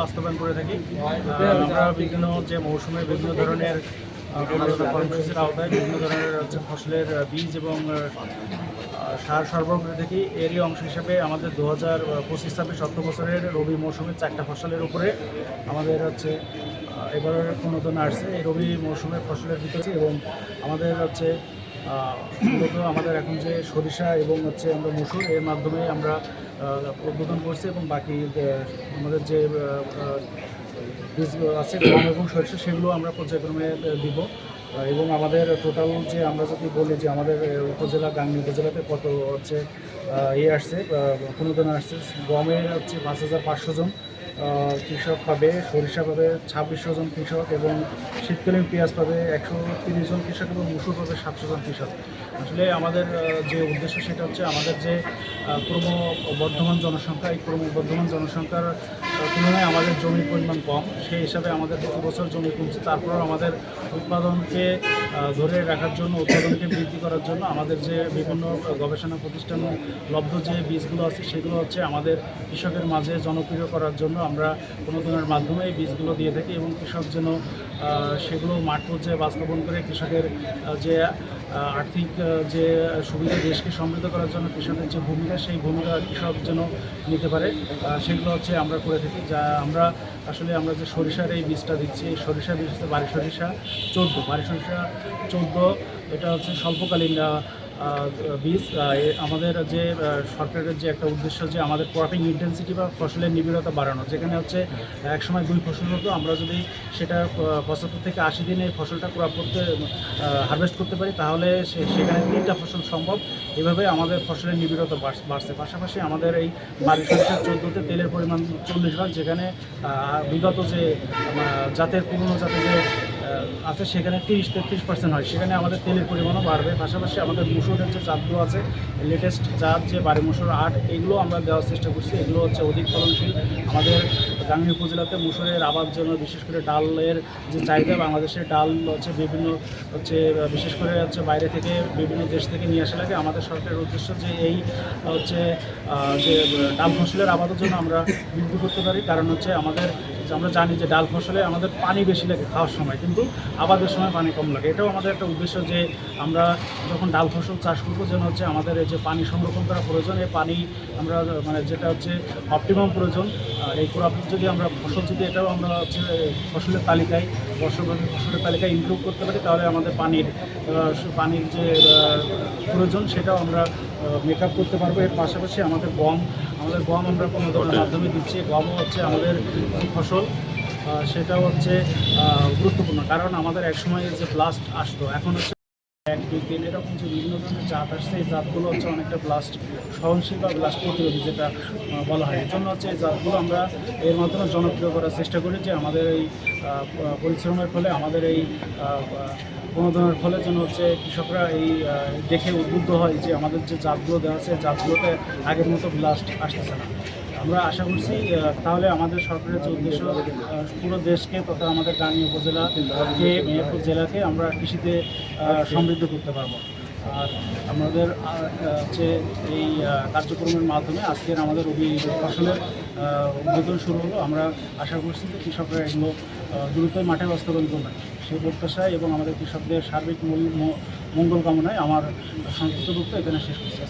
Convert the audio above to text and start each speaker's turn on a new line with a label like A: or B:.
A: বাস্তবায়ন করে থাকি আমরা বিভিন্ন যে মৌসুমে বিভিন্ন ধরনের কর্মসূচির আওতায় বিভিন্ন ধরনের হচ্ছে ফসলের বীজ এবং সার সরবরাহ করে থাকি। এরই অংশ হিসেবে আমাদের দু হাজার পঁচিশ ছাব্বিশ সত্য বছরের রবি মৌসুমে চারটা ফসলের উপরে আমাদের হচ্ছে এবারের প্রণোদন আসছে। এই রবি মৌসুমে ফসলের ভিতরে এবং আমাদের হচ্ছে মূলত আমাদের এখন যে সরিষা এবং হচ্ছে আমরা মসুর, এর মাধ্যমে আমরা উদ্বোধন করছি এবং বাকি আমাদের যে বীজগুলো আছে, গম এবং সরিষা, সেগুলো আমরা পর্যায়ক্রমে দিব। এবং আমাদের টোটাল যে আমরা যদি বলি যে আমাদের উপজেলা, গাংনী উপজেলাতে কত হচ্ছে ইয়ে আসছে অনুদান আসছে। গমের হচ্ছে পাঁচ হাজার পাঁচশো জন কৃষক পাবে, সরিষা পাবে ছাব্বিশশো জন কৃষক এবং শীতকালীন পেঁয়াজ পাবে একশো তিরিশ জন কৃষক এবং মুসুর পাবে সাতশো জন কৃষক। আসলে আমাদের যে উদ্দেশ্য সেটা হচ্ছে আমাদের যে ক্রমবর্ধমান জনসংখ্যা, এই ক্রমবর্ধমান জনসংখ্যার তুলনায় আমাদের জমির পরিমাণ কম, সেই হিসাবে আমাদের প্রতি বছর জমি কমছে। তারপরেও আমাদের উৎপাদনকে ধরে রাখার জন্য, উৎপাদনকে বৃদ্ধি করার জন্য আমাদের যে বিভিন্ন গবেষণা প্রতিষ্ঠান, লব্ধ যে বীজগুলো আছে, সেগুলো হচ্ছে আমাদের কৃষকের মাঝে জনপ্রিয় করার জন্য আমরা কোনো ধরনের মাধ্যমে এই বীজগুলো দিয়ে থাকি এবং কৃষক যেন সেগুলো মাঠ পর্যায়ে বাস্তবন করে কৃষকের যে আর্থিক যে সুবিধা দেশকে সমৃদ্ধ করার জন্য কৃষকের যে ভূমিকা, সেই ভূমিকা কৃষক যেন নিতে পারে সেগুলো হচ্ছে আমরা করে থাকি। যা আমরা আসলে আমরা যে সরিষার এই বীজটা দিচ্ছি, এই সরিষা বীজ হচ্ছে বাড়ি সরিষা চোদ্দ। বাড়ি সরিষা চোদ্দ, এটা হচ্ছে স্বল্পকালীন বীজ আমাদের যে সরকারের যে একটা উদ্দেশ্য যে আমাদের ক্রপিং ইন্টেন্সিটি বা ফসলের নিবিড়তা বাড়ানো, যেখানে হচ্ছে এক সময় দুই ফসল হতো, আমরা যদি সেটা পঁচাত্তর থেকে আশি দিনে ফসলটা ক্রপ করতে হারভেস্ট করতে পারি, তাহলে সেখানে তিনটা ফসল সম্ভব। এভাবে আমাদের ফসলের নিবিড়তা বাড়ছে। পাশাপাশি আমাদের এই বাড়ি সরিষা চোদ্দোতে তেলের পরিমাণ চল্লিশ ভাগ, যেখানে বিগত যে জাতের পুরনো জাতের যে আছে সেখানে তিরিশ, তেত্রিশ পার্সেন্ট হয়। সেখানে আমাদের তেলের পরিমাণও বাড়বে। পাশাপাশি আমাদের মুসুরের যে জাতগুলো আছে লেটেস্ট জাত যে বাড়ি মুসুর আট, এগুলো আমরা দেওয়ার চেষ্টা করছি। এগুলো হচ্ছে অধিক ফলনশীল। আমাদের গাঙ্গী উপজেলাতে মুসুরের আবাদ জন্য বিশেষ করে ডালের যে চাহিদা, বাংলাদেশের ডাল হচ্ছে বিভিন্ন হচ্ছে, বিশেষ করে হচ্ছে বাইরে থেকে বিভিন্ন দেশ থেকে নিয়ে আসা লাগে আমাদের সরকারের উদ্দেশ্য যে এই হচ্ছে যে ডাল ফসলের আবাদের জন্য আমরা বৃদ্ধি করতে পারি। কারণ হচ্ছে আমাদের আমরা জানি যে ডাল ফসলে আমাদের পানি বেশি লাগে খাওয়ার সময়, কিন্তু আবাদের সময় পানি কম লাগে। এটাও আমাদের একটা উদ্দেশ্য যে আমরা যখন ডাল ফসল চাষ করব, যেন হচ্ছে আমাদের এই যে পানি সংরক্ষণ করা প্রয়োজন, এই পানি আমরা মানে যেটা হচ্ছে অপটিমাম প্রয়োজন। এই ক্রপ যদি আমরা ফসল যদি এটাও আমরা হচ্ছে ফসলের তালিকায় বর্ষব্যাপী ফসলের তালিকায় ইমপ্রুভ করতে পারি, তাহলে আমাদের পানির পানির যে প্রয়োজন সেটাও আমরা মেক করতে পারব। এর পাশাপাশি আমাদের গম আমাদের গম আমরা কোনো ধরনের মাধ্যমে দিচ্ছি। গমও হচ্ছে আমাদের ফসল আহ, সেটাও হচ্ছে গুরুত্বপূর্ণ। কারণ আমাদের এক সময় যে ব্লাস্ট আসতো এখন হচ্ছে এক দুই তিন এরকম যে বিভিন্ন ধরনের জাত আসছে এই জাতগুলো হচ্ছে অনেকটা ব্লাস্ট সহনশীল বা ব্লাস্ট প্রতিরোধী যেটা বলা হয়। এর জন্য হচ্ছে এই জাতগুলো আমরা এর মাধ্যমে জনপ্রিয় করার চেষ্টা করি যে আমাদের এই পরিশ্রমের ফলে আমাদের এই প্রণোদনের ফলে যেন হচ্ছে কৃষকরা এই দেখে উদ্বুদ্ধ হয় যে আমাদের যে জাতগুলো দেওয়া আছে জাতগুলোতে আগের মতো ব্লাস্ট আসতেছে না। আমরা আশা করছি তাহলে আমাদের সরকারের যে উদ্দেশ্য পুরো দেশকে তথা আমাদের গাঙ্গী উপজেলাকে মেহেরপুর জেলাকে আমরা কৃষিতে সমৃদ্ধ করতে পারব। আর আমাদের হচ্ছে এই কার্যক্রমের মাধ্যমে আজকের আমাদের রবি ফসলের উদ্বোধন শুরু হলো। আমরা আশা করছি যে কৃষকরা এগুলো আহ, দ্রুতই মাঠে বাস্তবায়ন করবেন। সেই প্রত্যাশায় এবং আমাদের কৃষকদের সার্বিক মঙ্গল কামনায় আমার সংক্ষিপ্ত বক্তব্য এখানে শেষ করছি।